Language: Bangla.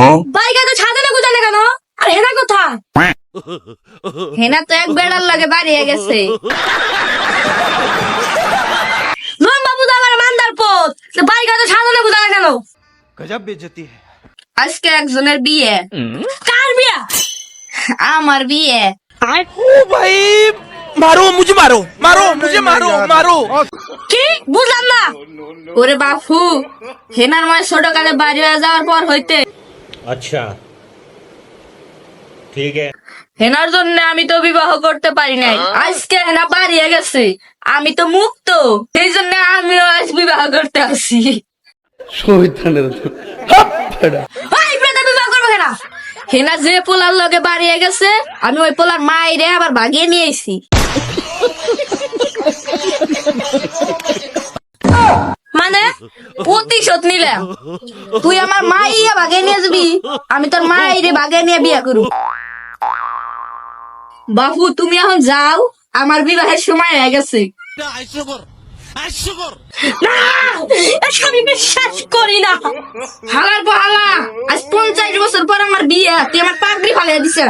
হ্যাঁ? বাইকা ছাদে না গুজালে কেন? আর হেনা হেনা তো এক লাগে বাড়িয়ে গেছে। আমার বিয়ে। বুঝলাম না। ওরে বাপু হেনার মায়ের ছোট কালে যাওয়ার পর হইতে আচ্ছা। ঠিক আছে। হেনার জন্য আমি তো বিবাহ করতে পারি নাই। আজকে হেনা বাড়িয়ে গেছে। আমি তো মুক্ত। সেই জন্য আমিও আজ বিবাহ করতে আসি। ওই প্রেতা বিবাহ করব হেনা হেনা যে পোলার লগে বাড়িয়ে গেছে আমি ওই পোলার মাইরে আবার ভাগিয়ে নিয়েছি প্রতিশোধ নিলাম তুই আমার মাইয়া ভাগে নিয়ে যাবি। আমি তোর মাইরে ভাগে নিয়ে বিয়ে করু। বাবু তুমি এখন যাও। আমার বিবাহের সময় হয়ে গেছে। না আমি বিশ্বাস করি না। হালার পর হালা আজ পঞ্চাশ বছর পর আমার বিয়ে। তুই আমার পাগড়ি ফালিয়ে দিছে